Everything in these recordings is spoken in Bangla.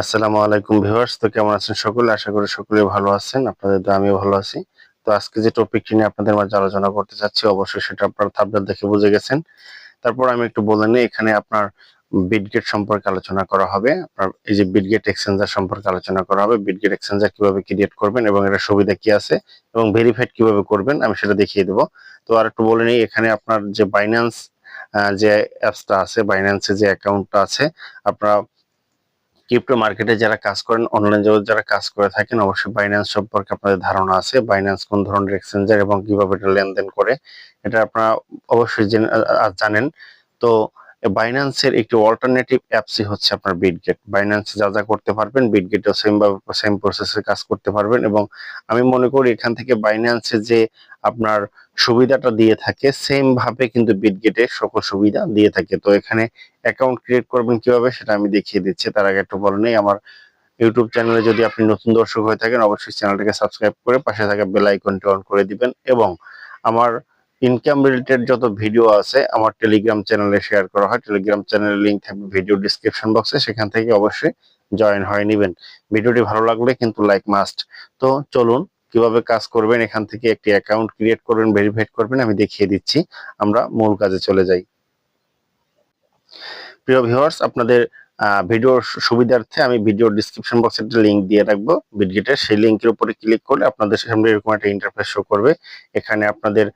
আসসালামু আলাইকুম ভিউয়ার্স। তো কেমন আছেন সকলে? আশা করি সকলে ভালো আছেন, আপনাদের তো আমিও ভালো আছি। তো আজকে যে টপিকটি নিয়ে আপনাদের মাঝে আলোচনা করতে চাচ্ছি, অবশ্যই সেটা আপনারা থাবদার দেখে বুঝে গেছেন। তারপর আমি একটু বলে নিই, এখানে আপনার বিটগেট সম্পর্কে আলোচনা করা হবে। আপনার এই যে বিটগেট এক্সচেঞ্জার সম্পর্কে আলোচনা করা হবে। বিটগেট এক্সচেঞ্জার কীভাবে ক্রিয়েট করবেন এবং এর সুবিধা কি আছে এবং ভেরিফাইড কীভাবে করবেন, আমি সেটা দেখিয়ে দেবো। তো আর একটু বলে নিই, এখানে আপনার যে বাইন্যান্স যে অ্যাপসটা আছে বাইন্যান্সে যে অ্যাকাউন্টটা আছে, আপনারা ক্রিপ্টো মার্কেটে যারা কাজ করেন অনলাইন জগৎ যারা কাজ করে থাকেন, অবশ্যই বাইন্যান্স সম্পর্কে আপনাদের ধারণা আছে। বাইন্যান্স কোন ধরনের এক্সচেঞ্জার এবং কীভাবে এটা লেনদেন করে, এটা আপনারা অবশ্যই জানেন। তো বাইন্যান্সের একটি অল্টারনেটিভ অ্যাপসই হচ্ছে আপনার বিটগেট বাইন্যান্স যা যা করতে পারবেন বিটগেটও সেম সেম প্রসেসে কাজ করতে পারবেন এবং আমি মনে করি এখান থেকে বাইন্যান্সে যে আপনার সুবিধাটা দিয়ে থাকে সেম ভাবে কিন্তু বিটগেটে সকল সুবিধা দিয়ে থাকে। তো এখানে অ্যাকাউন্ট ক্রিয়েট করবেন কীভাবে সেটা আমি দেখিয়ে দিচ্ছি, তার আগে একটু বলে নেই। আমার ইউটিউব চ্যানেলে যদি আপনি নতুন দর্শক হয়ে থাকেন, অবশ্যই চ্যানেলটাকে সাবস্ক্রাইব করে পাশে থাকা বেল আইকনটি অন করে দিবেন এবং আমার ইনকাম রিলেটেড যত ভিডিও আছে, আমার টেলিগ্রাম চ্যানেলে শেয়ার করা হয়। টেলিগ্রাম চ্যানেলের লিংক থাকবে ভিডিও ডিসক্রিপশন বক্সে সেখান থেকে অবশ্যই জয়েন হয়ে নেবেন। ভিডিওটি ভালো লাগলে কিন্তু লাইক মাস্ট তো চলুন কীভাবে কাজ করবেন, এখান থেকে একটি অ্যাকাউন্ট ক্রিয়েট করবেন ভেরিফাইড করবেন, আমি দেখিয়ে দিচ্ছি। আমরা মূল কাজে চলে যাই। প্রিয় ভিউয়ার্স আপনাদের ভিডিওর সুবিধার্থে আমি ভিডিও ডিসক্রিপশন বক্সে একটা লিঙ্ক দিয়ে রাখব। বিডগেটের সেই লিঙ্কের উপরে ক্লিক করলে আপনাদের সামনে এরকম একটা ইন্টারফেস শো করবে। এখানে আপনাদের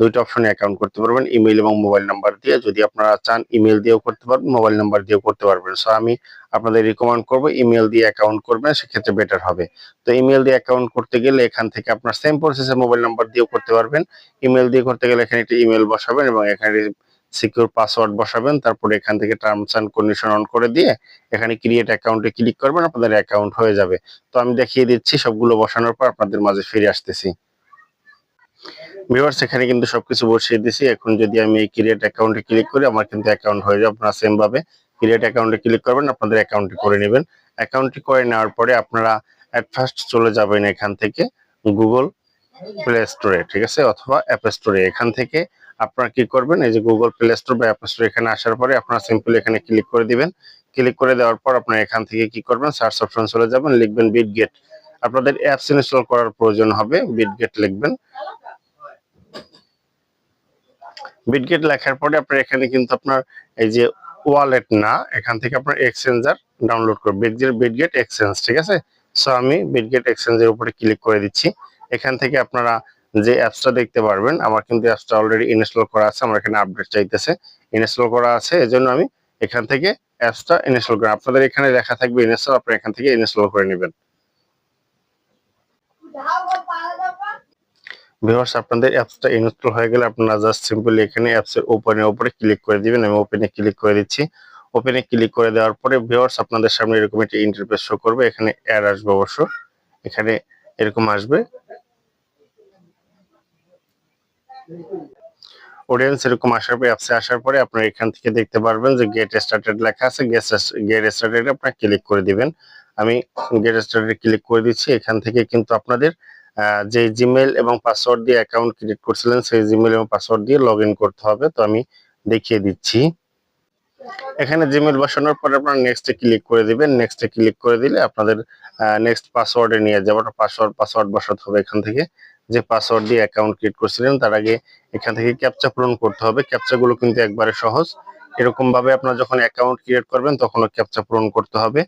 দুইটা অপশনে অ্যাকাউন্ট করতে পারবেন ইমেল এবং মোবাইল নাম্বার দিয়ে। যদি আপনারা চান ইমেল দিয়েও করতে পারবেন মোবাইল নাম্বার দিয়েও করতে পারবেন। সো আমি আপনাদের রিকমেন্ড করব ইমেল দিয়ে অ্যাকাউন্ট করবেন, সেক্ষেত্রে বেটার হবে। তো ইমেল দিয়ে অ্যাকাউন্ট করতে গেলে এখান থেকে আপনার সেম প্রসেসে মোবাইল নাম্বার দিয়েও করতে পারবেন। ইমেল দিয়ে করতে গেলে এখানে একটা ইমেল বসাবেন এবং এখানে সিকিউর পাসওয়ার্ড বসাবেন, তারপরে এখান থেকে টার্মস অ্যান্ড কন্ডিশন অন করে দিয়ে এখানে ক্রিয়েট অ্যাকাউন্টে ক্লিক করবেন, আপনাদের অ্যাকাউন্ট হয়ে যাবে। তো আমি দেখিয়ে দিচ্ছি সবগুলো বসানোর পর আপনাদের মাঝে ফিরে আসতেছি। ভিউয়ার্স এখানে কিন্তু সবকিছু বসিয়ে দিছি। এখন যদি আমি এই ক্রিয়েট অ্যাকাউন্টে ক্লিক করি, আমার কিন্তু অ্যাকাউন্ট হয়ে যাবে আপনারা সেম ভাবে ক্রিয়েট অ্যাকাউন্টে ক্লিক করবেন, আপনাদের অ্যাকাউন্টটি করে নেবেন। অ্যাকাউন্টটি করে নেওয়ার পরে আপনারা অ্যাট ফার্স্ট চলে যাবেন এখান থেকে গুগল প্লে স্টোরে ঠিক আছে? অথবা অ্যাপ স্টোরে এখান থেকে আপনারা কি করবেন, এই যে গুগল প্লে স্টোর বা অ্যাপ স্টোর এখানে আসার পরে আপনারা সিম্পলি এখানে ক্লিক করে দিবেন। ক্লিক করে দেওয়ার পর আপনারা এখান থেকে কি করবেন সার্চ অপশন চলে যাবেন, লিখবেন বিটগেট আপনাদের অ্যাপস ইনস্টল করার প্রয়োজন হবে বিট গেট লিখবেন। বিটগেট লেখার পরে আপনার এখানে কিন্তু আপনার এই যে ওয়ালেট না, এখান থেকে আপনার এক্সচেঞ্জার ডাউনলোড করবেন। বিটগেট বিটগেট এক্সচেঞ্জ ঠিক আছে? সো আমি বিটগেট এক্সচেঞ্জের উপরে ক্লিক করে দিচ্ছি। এখান থেকে আপনারা যে অ্যাপসটা দেখতে পারবেন, আমার কিন্তু অ্যাপসটা অলরেডি ইনস্টল করা আছে, আমার এখানে আপডেট চাইতেছে। ইনস্টল করা আছে, এজন্য আমি এখান থেকে অ্যাপসটা ইনস্টল করি। আপনাদের এখানে লেখা থাকবে ইনস্টল আপনারা এখান থেকে ইনস্টল করে নেবেন। ভিউয়ার্স আপনাদের অ্যাপসটা ইনস্টল হয়ে গেলে আপনারা জাস্ট সিম্পলি এখানে অ্যাপসের ওপেনের উপরে ক্লিক করে দিবেন। আমি ওপেনে ক্লিক করে দিচ্ছি। ওপেনে ক্লিক করে দেওয়ার পরে ভিউয়ার্স আপনাদের সামনে এরকম একটি ইন্টারফেস শো করবে। এখানে অ্যাড আসবে অবশ্য। এখানে এরকম আসবে। অডিয়েন্স এরকম আসার পরে অ্যাপসে আসার পরে আপনারা এখান থেকে দেখতে পারবেন যে গেট স্টার্টেড লেখা আছে। গেট গেট স্টার্টেড আপনারা ক্লিক করে দিবেন। আমি গেট স্টার্টেড ক্লিক করে দিচ্ছি। এখান থেকে কিন্তু আপনাদের যে জিমেল এবং পাসওয়ার্ড দিয়ে অ্যাকাউন্ট ক্রিয়েট করছিলেন, সেই জিমেল এবং পাসওয়ার্ড দিয়ে লগ করতে হবে। তো আমি দেখিয়ে দিচ্ছি। এখানে জিমেল বসানোর পরে আপনারা নেক্সটে ক্লিক করে দিবেন। নেক্সটে ক্লিক করে দিলে আপনাদের নেক্সট পাসওয়ার্ডে নিয়ে যাবে পাসওয়ার্ড পাসওয়ার্ড বসাতে হবে এখান থেকে। যে পাসওয়ার্ড দিয়ে অ্যাকাউন্ট ক্রিয়েট করছিলেন, তার আগে এখান থেকে ক্যাপচা পূরণ করতে হবে। ক্যাপচা গুলো কিন্তু একবারে সহজ। এরকম ভাবে আপনারা যখন অ্যাকাউন্ট ক্রিয়েট করবেন, তখনও ক্যাপচা পূরণ করতে হবে।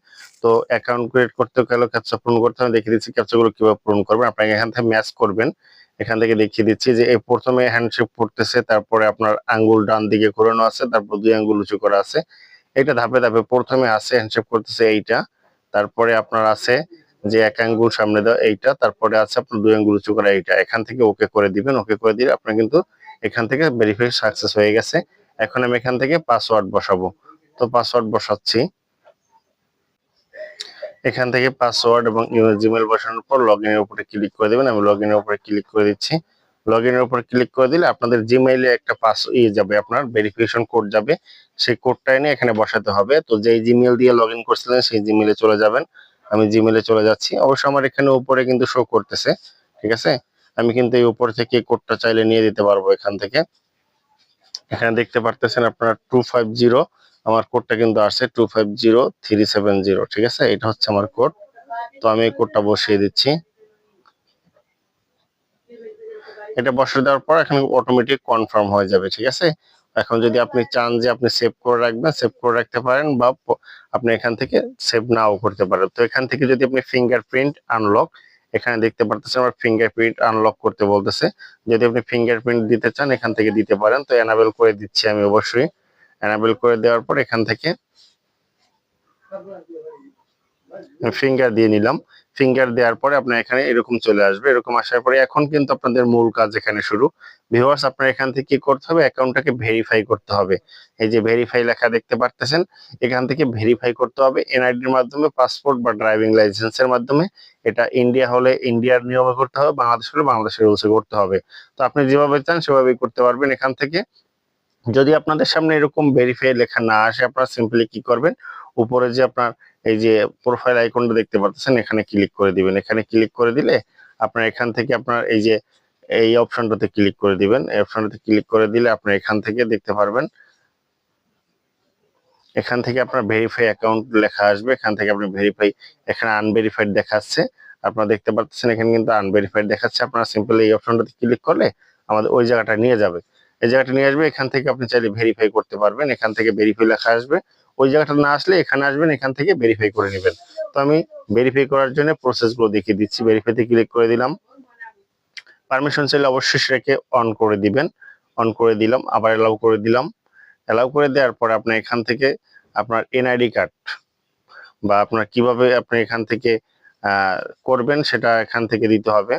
তো অ্যাকাউন্ট ক্রিয়েট করতে গেলে ক্যাপচা পূরণ করতে হবে। দেখিয়ে দিচ্ছি ক্যাপচা গুলো কীভাবে পূরণ করবেন। আপনাকে এখান থেকে ম্যাচ করবেন। এখান থেকে দেখিয়ে দিচ্ছি যে এই প্রথমে হ্যান্ডশেক করতেছে তারপরে আপনার আঙ্গুল ডান দিকে ঘোরানো আছে, তারপর দুই আঙ্গুল উঁচু করা আছে। এটা ধাপে ধাপে প্রথমে আছে হ্যান্ডশেক করতেছে এইটা। তারপরে আপনার আছে যে এক আঙ্গুল সামনে দেওয়া এইটা, তারপরে আছে আপনার দুই আঙ্গুল উঁচু করা এইটা। এখান থেকে ওকে করে দিবেন, ওকে করে দিলে আপনার কিন্তু এখান থেকে ভেরিফাই সাকসেস হয়ে গেছে। এখন আমি এখান থেকে পাসওয়ার্ড বসাবো। তো পাসওয়ার্ড বসাচ্ছি। এখান থেকে পাসওয়ার্ড এবং জিমেল বসানোর পর লগ ইনের উপরে ক্লিক করে দেবেন। আমি লগ ইনের উপরে ক্লিক করে দিচ্ছি। লগ ইনের উপরে ক্লিক করে দিলে আপনাদের জিমেইলে একটা পাস ইয়ে যাবে, আপনার ভেরিফিকেশন কোড যাবে। সেই কোডটা এনে এখানে বসাতে হবে। তো যেই জিমেল দিয়ে লগ ইন করছিলেন, সেই জিমেলে চলে যাবেন। আমি জিমেলে চলে যাচ্ছি। অবশ্য আমার এখানে উপরে কিন্তু শো করতেছে, ঠিক আছে? আমি কিন্তু এই উপর থেকে কোডটা চাইলে নিয়ে দিতে পারব এখান থেকে। এখানে দেখতে পারতেছেন আপনারা টু ফাইভ জিরো আমার কোডটা কিন্তু আসছে two five zero three seven zero ঠিক আছে? এটা হচ্ছে আমার কোড তো আমি এই কোডটা বসিয়ে দিচ্ছি। এটা বসিয়ে দেওয়ার পর এখানে অটোমেটিক কনফার্ম হয়ে যাবে, ঠিক আছে? এখন যদি আপনি চান যে আপনি সেভ করে রাখবেন সেভ করে রাখতে পারেন বা আপনি এখান থেকে সেভ নাও করতে পারেন। তো এখান থেকে যদি আপনি ফিঙ্গারপ্রিন্ট আনলক এখানে দেখতে পারতেছেন আমার ফিঙ্গারপ্রিন্ট আনলক করতে বলতেছে। যদি আপনি ফিঙ্গারপ্রিন্ট দিতে চান, এখান থেকে দিতে পারেন। তো এনাবেল করে দিচ্ছি আমি অবশ্যই। এনাবেল করে দেওয়ার পর এখান থেকে ফিঙ্গার দিয়ে নিলাম। ফিঙ্গার দেওয়ার পরে আপনার এখানে এরকম চলে আসবে, এরকম আসার পরে এখন কিন্তু আপনাদের মূল কাজ এখানে শুরু। ভিউয়ার্স আপনার এখান থেকে কি করতে হবে? অ্যাকাউন্টটাকে ভেরিফাই করতে হবে। এই যে ভেরিফাই লেখা দেখতে পারতেছেন, এখান থেকে ভেরিফাই করতে হবে। এনআইডির মাধ্যমে পাসপোর্ট বা ড্রাইভিং লাইসেন্সের মাধ্যমে। এটা ইন্ডিয়া হলে ইন্ডিয়ার নিয়মে করতে হবে, বাংলাদেশ হলে বাংলাদেশের রুলসে করতে হবে। তো আপনি যেভাবে চান সেভাবেই করতে পারবেন এখান থেকে। যদি আপনাদের সামনে এরকম ভেরিফাই লেখা না আসে, আপনারা সিম্পলি কি করবেন? উপরে যে আপনার এই যে প্রোফাইল আইকনটা দেখতে পাচ্ছেন এখানে ক্লিক করে দিবেন। এখানে ক্লিক করে দিলে আপনার এখান থেকে আপনার এই যে এই অপশনটাতে ক্লিক করে দিবেন। এই অপশনটাতে ক্লিক করে দিলে আপনি এখান থেকে দেখতে পারবেন। এখান থেকে আপনার ভেরিফাই অ্যাকাউন্ট লেখা আসবে। এখান থেকে আপনি ভেরিফাই এখানে আনভেরিফাইড দেখাচ্ছে। আপনারা দেখতে পাচ্ছেন এখানে কিন্তু আনভেরিফাইড দেখাচ্ছে। আপনারা সিম্পলি এই অপশনটাতে ক্লিক করলে আমাদের ওই জায়গাটা নিয়ে যাবে। এই জায়গাটা নিয়ে আসবে, এখান থেকে আপনি চাইলে ভেরিফাই করতে পারবেন। এখান থেকে ভেরিফাই লেখা আসবে। ওই জায়গাটা না আসলে এখানে আসবেন, এখান থেকে ভেরিফাই করে নেবেন। তো আমি ভেরিফাই করার জন্য প্রসেসগুলো দেখিয়ে দিচ্ছি ভেরিফাইতে ক্লিক করে দিলাম। পারমিশন চাইলে অবশ্যই সেটাকে অন করে দিবেন। অন করে দিলাম, আবার অ্যালাউ করে দিলাম। অ্যালাউ করে দেওয়ার পরে আপনার এখান থেকে আপনার এনআইডি কার্ড বা আপনার কীভাবে আপনি এখান থেকে করবেন সেটা এখান থেকে দিতে হবে।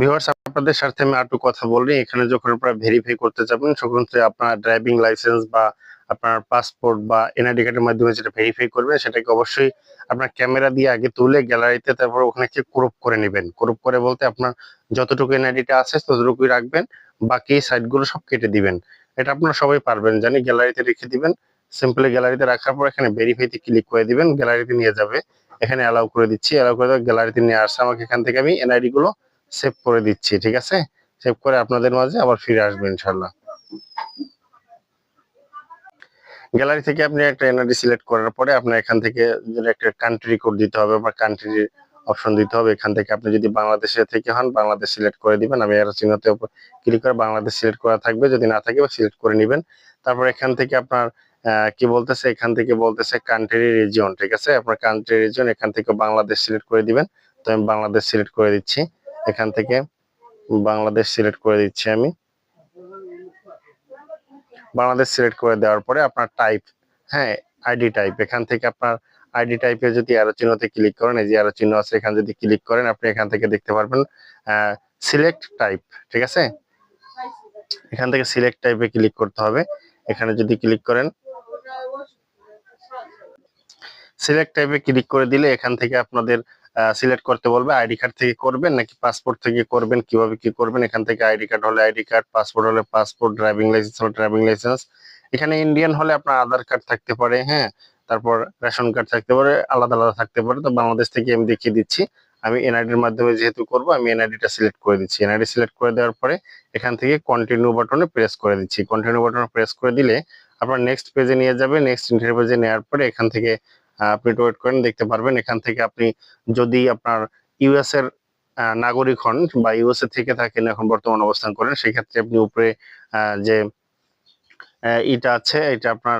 ভিউয়ার্স আপনাদের সাথে আমি আরেকটু কথা বলি। এখানে যখন আপনারা ভেরিফাই করতে যাবেন, তখন তো আপনার ড্রাইভিং লাইসেন্স বা আপনার পাসপোর্ট বা এনআইডি কার্ডের মাধ্যমে যেটা ভেরিফাই করবেন সেটাকে অবশ্যই আপনার ক্যামেরা দিয়ে আগে তুলে গ্যালারিতে তারপর ওখানে কি ক্রপ করে নেবেন। ক্রপ করে বলতে আপনার যতটুকু এনআইডিটা আছে, ততটুকুই রাখবেন। বাকি সাইডগুলো সব কেটে দিবেন। এটা আপনারা সবাই পারবেন। জানি গ্যালারিতে রেখে দিবেন। সিম্পলি গ্যালারিতে রাখার পর এখানে ভেরিফাইতে ক্লিক করে দিবেন। গ্যালারিতে নিয়ে যাবে। এখানে অ্যালাউ করে দিচ্ছি। অ্যালাউ করে গ্যালারিতে নিয়ে আসছে। আমাকে এখান থেকে আমি এনআইডি গুলো সেভ করে দিচ্ছি, ঠিক আছে? সেভ করে আপনাদের মাঝে আবার ফিরে আসবে ইনশাল্লাহ গ্যালারি থেকে আপনি একটা এনআরডি সিলেক্ট করার পরে আপনার এখান থেকে একটা কান্ট্রি কোড দিতে হবে বা কান্ট্রির অপশন দিতে হবে, এখান থেকে আপনি যদি বাংলাদেশে থেকে হন, বাংলাদেশ সিলেক্ট করে দিবেন। আমি এর চিহ্নতে ক্লিক করে বাংলাদেশ সিলেক্ট করা থাকবে। যদি না থাকে সিলেক্ট করে নেবেন, তারপর এখান থেকে আপনার কি বলতেছে? এখান থেকে বলতেছে কান্ট্রি রিজিয়ন ঠিক আছে? আপনার কান্ট্রি রিজিয়ন এখান থেকে বাংলাদেশ সিলেক্ট করে দিবেন। তো আমি বাংলাদেশ সিলেক্ট করে দিচ্ছি। এখান থেকে বাংলাদেশ সিলেক্ট করে দিচ্ছি আমি। বাংলাদেশ সিলেক্ট করে দেওয়ার পরে আপনার টাইপ হ্যাঁ আইডি টাইপ এখান থেকে আপনার আইডি টাইপে যদি অ্যারো চিহ্নতে ক্লিক করেন, এই যে অ্যারো চিহ্ন আছে, এখানে যদি ক্লিক করেন, আপনি এখান থেকে দেখতে পারবেন সিলেক্ট টাইপ ঠিক আছে? এখান থেকে সিলেক্ট টাইপে ক্লিক করতে হবে। এখানে যদি ক্লিক করেন সিলেক্ট টাইপে ক্লিক করে দিলে এখান থেকে আপনাদের সিলেক্ট করতে বলবে আইডি কার্ড থেকে করবেন নাকি পাসপোর্ট থেকে করবেন, কীভাবে কি করবেন? এখান থেকে আইডি কার্ড হলে আইডি কার্ড পাসপোর্ট হলে পাসপোর্ট ড্রাইভিং লাইসেন্স হলে ড্রাইভিং লাইসেন্স এখানে ইন্ডিয়ান হলে আপনার আধার কার্ড থাকতে পারে হ্যাঁ। তারপর রেশন কার্ড থাকতে পারে, আলাদা আলাদা থাকতে পারে। তো বাংলাদেশ থেকে আমি দেখিয়ে দিচ্ছি। আমি এনআইডির মাধ্যমে যেহেতু করব, আমি এনআইডিটা সিলেক্ট করে দিচ্ছি। এনআইডি সিলেক্ট করে দেওয়ার পরে এখান থেকে কন্টিনিউ বাটনে প্রেস করে দিচ্ছি। কন্টিনিউ বাটনে প্রেস করে দিলে আপনার নেক্সট পেজে নিয়ে যাবে। নেক্সট ইন্টারভিউ পেজে নেওয়ার পরে এখান থেকে আপনি ওয়েট করেন, দেখতে পারবেন। এখান থেকে আপনি যদি আপনার ইউএস এর নাগরিক হন বা ইউএস ইউএসএ থেকে থাকেন, এখন বর্তমান অবস্থান করেন, সেক্ষেত্রে আপনি উপরে যে এটা আছে, এটা আপনার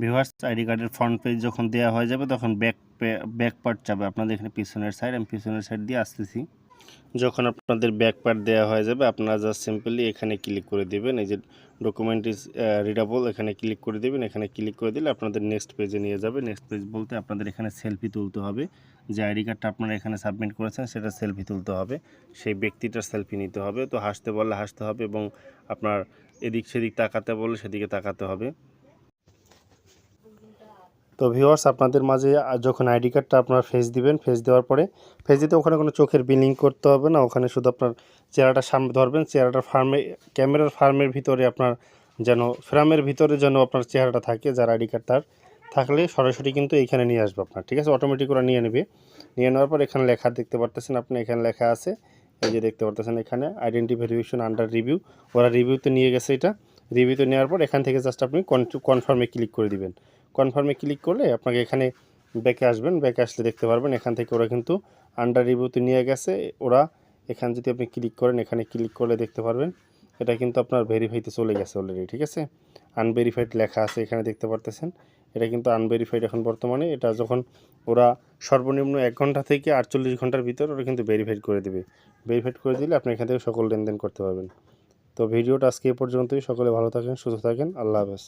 ভিউয়ার্স আইডি কার্ডের ফ্রন্ট পেজ যখন দেওয়া হয়ে যাবে, তখন ব্যাক ব্যাক পার্ট যাবে আপনাদের এখানে পিছনের সাইড আমি পিছনের সাইড দিয়ে আসতেছি। যখন আপনাদের ব্যাক পার্ট দেওয়া হয়ে যাবে, আপনারা জাস্ট সিম্পলি এখানে ক্লিক করে দেবেন। এই যে ডকুমেন্ট ইজ রিডাবল এখানে ক্লিক করে দেবেন। এখানে ক্লিক করে দিলে আপনাদের নেক্সট পেজে নিয়ে যাবে। নেক্সট পেজ বলতে আপনাদের এখানে সেলফি তুলতে হবে। যে আইডি কার্ডটা আপনারা এখানে সাবমিট করেছেন, সেটা সেলফি তুলতে হবে। সেই ব্যক্তিটার সেলফি নিতে হবে। তো হাসতে বললে হাসতে হবে এবং আপনার এদিক সেদিক তাকাতে বললে সেদিকে তাকাতে হবে। তো ভিউয়ার্স আপনাদের মাঝে যখন আইডি কার্ডটা আপনারা ফেস দিবেন ফেস দেওয়ার পরে ফেস দিতে ওখানে কোনো চোখের বিলিং করতে হবে না। ওখানে শুধু আপনার চেহারাটা সামনে ধরবেন চেহারাটার ফার্মে ক্যামেরার ফার্মের ভিতরে আপনার যেন ফ্রেমের ভিতরে যেন আপনার চেহারাটা থাকে, যার আইডি কার্ড তার থাকলে সরাসরি কিন্তু এইখানে নিয়ে আসবে আপনার, ঠিক আছে? অটোমেটিক ওরা নিয়ে নেবে। নিয়ে নেওয়ার পর এখানে লেখা দেখতে পারতেছেন আপনি, এখানে লেখা আছে, এই যে দেখতে পারতেছেন এখানে আইডেন্টি ভেরিফিকেশন আন্ডার রিভিউ ওরা রিভিউতে নিয়ে গেছে এটা। রিভিউতে নেওয়ার পর এখান থেকে জাস্ট আপনি কনফার্মে ক্লিক করে দিবেন। কনফার্মে ক্লিক করলে আপনাকে এখানে ব্যাকে আসবেন ব্যাকে আসলে দেখতে পারবেন এখান থেকে ওরা কিন্তু আন্ডার রিভিউতে নিয়ে গেছে। ওরা এখান যদি আপনি ক্লিক করেন, এখানে ক্লিক করলে দেখতে পারবেন, এটা কিন্তু আপনার ভেরিফাইতে চলে গেছে অলরেডি ঠিক আছে? আনভেরিফাইড লেখা আছে এখানে দেখতে পারতেছেন। এটা কিন্তু আনভেরিফাইড এখন বর্তমানে। এটা যখন ওরা সর্বনিম্ন এক ঘণ্টা থেকে আটচল্লিশ ঘণ্টার ভিতর ওরা কিন্তু ভেরিফাইড করে দেবে। ভেরিফাইড করে দিলে আপনি এখান থেকে সকল লেনদেন করতে পারবেন। তো ভিডিওটা আজকে এ পর্যন্তই। সকলে ভালো থাকেন, সুস্থ থাকেন। আল্লাহ হাফেজ।